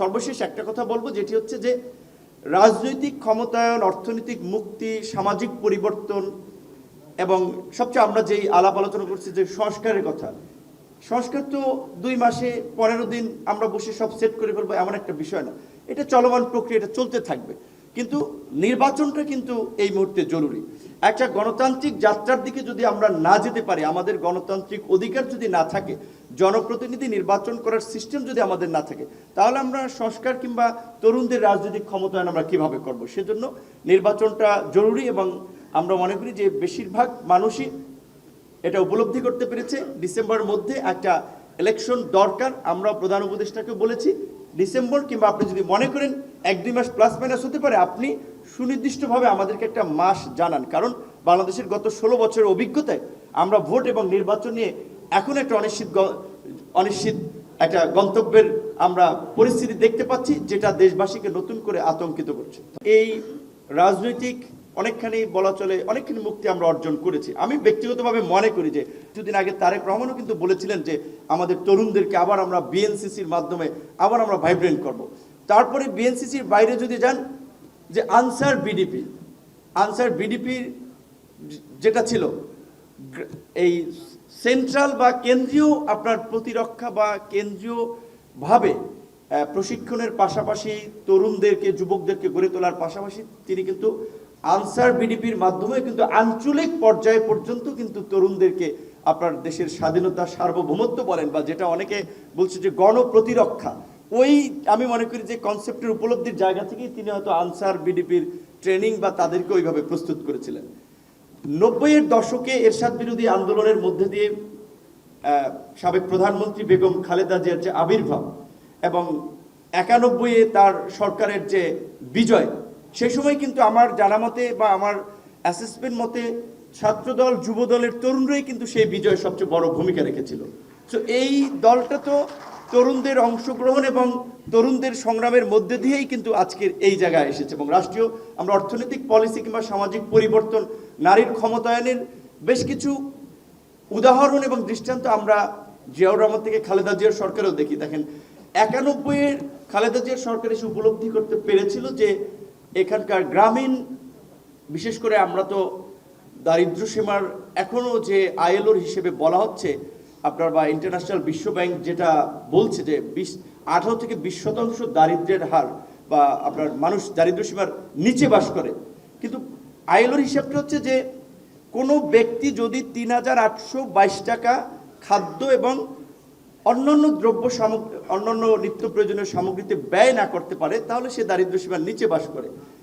সর্বশেষ একটা কথা বলব, যেটি হচ্ছে যে রাজনৈতিক ক্ষমতায়ন, অর্থনৈতিক মুক্তি, সামাজিক পরিবর্তন এবং সবচেয়ে আমরা যেই আলাপ আলোচনা করছি যে সংস্কারের কথা। সংস্কার তো দুই মাসে পনেরো দিন আমরা বসে সব সেট করে ফেলব, এমন একটা বিষয় না। এটা চলমান প্রক্রিয়া এটা চলতে থাকবে। কিন্তু নির্বাচনটা কিন্তু এই মুহূর্তে জরুরি। একটা গণতান্ত্রিক যাত্রার দিকে যদি আমরা না যেতে পারি, আমাদের গণতান্ত্রিক অধিকার যদি না থাকে, জনপ্রতিনিধি নির্বাচন করার সিস্টেম যদি আমাদের না থাকে, তাহলে আমরা সংস্কার কিংবা তরুণদের রাজনৈতিক ক্ষমতায়ন আমরা কীভাবে করব? সেজন্য নির্বাচনটা জরুরি এবং আমরা মনে করি যে বেশিরভাগ মানুষই এটা উপলব্ধি করতে পেরেছে। ডিসেম্বরের মধ্যে একটা ইলেকশন দরকার। আমরা প্রধান উপদেষ্টাকে বলেছি ডিসেম্বর কিংবা আপনি যদি মনে করেন এক, দুই মাস প্লাস মাইনাস হতে পারে, আপনি সুনির্দিষ্টভাবে আমাদেরকে একটা মাস জানান। কারণ বাংলাদেশের গত ষোলো বছরের অভিজ্ঞতায় আমরা ভোট এবং নির্বাচন নিয়ে এখন একটা অনিশ্চিত অনিশ্চিত একটা গন্তব্যের আমরা পরিস্থিতি দেখতে পাচ্ছি, যেটা দেশবাসীকে নতুন করে আতঙ্কিত করছে। এই রাজনৈতিক অনেকখানি বলা চলে, অনেকখানি মুক্তি আমরা অর্জন করেছি। আমি ব্যক্তিগতভাবে মনে করি যে, কিছুদিন আগে তারেক রহমানও কিন্তু বলেছিলেন যে, আমাদের তরুণদেরকে আবার আমরা বিএনসিসির মাধ্যমে আবার আমরা ভাইব্রেন্ট করব। তারপরে বিএনসিসির বাইরে যদি যান, যে আনসার বিডিপি, আনসার বিডিপির যেটা ছিল, এই সেন্ট্রাল বা কেন্দ্রীয় আপনার প্রতিরক্ষা বা কেন্দ্রীয় ভাবে প্রশিক্ষণের পাশাপাশি তরুণদেরকে, যুবকদেরকে গড়ে তোলার পাশাপাশি তিনি কিন্তু আনসার বিডিপির মাধ্যমে কিন্তু আঞ্চলিক পর্যায়ে পর্যন্ত কিন্তু তরুণদেরকে আপনার দেশের স্বাধীনতা সার্বভৌমত্ব বলেন বা যেটা অনেকে বলছে যে গণপ্রতিরক্ষা। ওই আমি মনে করি যে কনসেপ্টের উপলব্ধির জায়গা থেকেই তিনি হয়তো আনসার বিডিপির ট্রেনিং বা তাদেরকে ওইভাবে প্রস্তুত করেছিলেন। নব্বইয়ের দশকে এরশাদ বিরোধী আন্দোলনের মধ্যে দিয়ে সাবেক প্রধানমন্ত্রী বেগম খালেদা জিয়ার যে আবির্ভাব এবং একানব্বইয়ে তার সরকারের যে বিজয় সেই সময় কিন্তু আমার জানা মতে বা আমার অ্যাসেসমেন্ট মতে ছাত্রদল, যুবদলের তরুণরাই কিন্তু সেই বিজয় সবচেয়ে বড় ভূমিকা রেখেছিল। তো এই দলটা তো তরুণদের অংশগ্রহণ এবং তরুণদের সংগ্রামের মধ্যে দিয়েই কিন্তু আজকের এই জায়গায় এসেছে এবং রাষ্ট্রীয় আমরা অর্থনৈতিক পলিসি কিংবা সামাজিক পরিবর্তন, নারীর ক্ষমতায়নের বেশ কিছু উদাহরণ এবং দৃষ্টান্ত আমরা জিয়াউর রহমান থেকে খালেদা জিয়ার সরকারেও দেখি। দেখেন, একানব্বইয়ের খালেদা জিয়ার সরকার এসে উপলব্ধি করতে পেরেছিল যে এখানকার গ্রামীণ, বিশেষ করে আমরা তো দারিদ্র সীমার এখনও যে আইএলওর হিসেবে বলা হচ্ছে, আপনার বা ইন্টারন্যাশনাল বিশ্ব ব্যাংক যেটা বলছে যে বিশ, আঠারো থেকে বিশ শতাংশ দারিদ্র্যের হার বা আপনার মানুষ দারিদ্র সীমার নিচে বাস করে। কিন্তু আইএলওর হিসাবটা হচ্ছে যে কোনো ব্যক্তি যদি তিন হাজার আটশো বাইশ টাকা খাদ্য এবং অন্যান্য দ্রব্য সামগ্রী, অন্যান্য নিত্য প্রয়োজনীয় সামগ্রীতে ব্যয় না করতে পারে, তাহলে সে দারিদ্র সীমার নিচে বাস করে।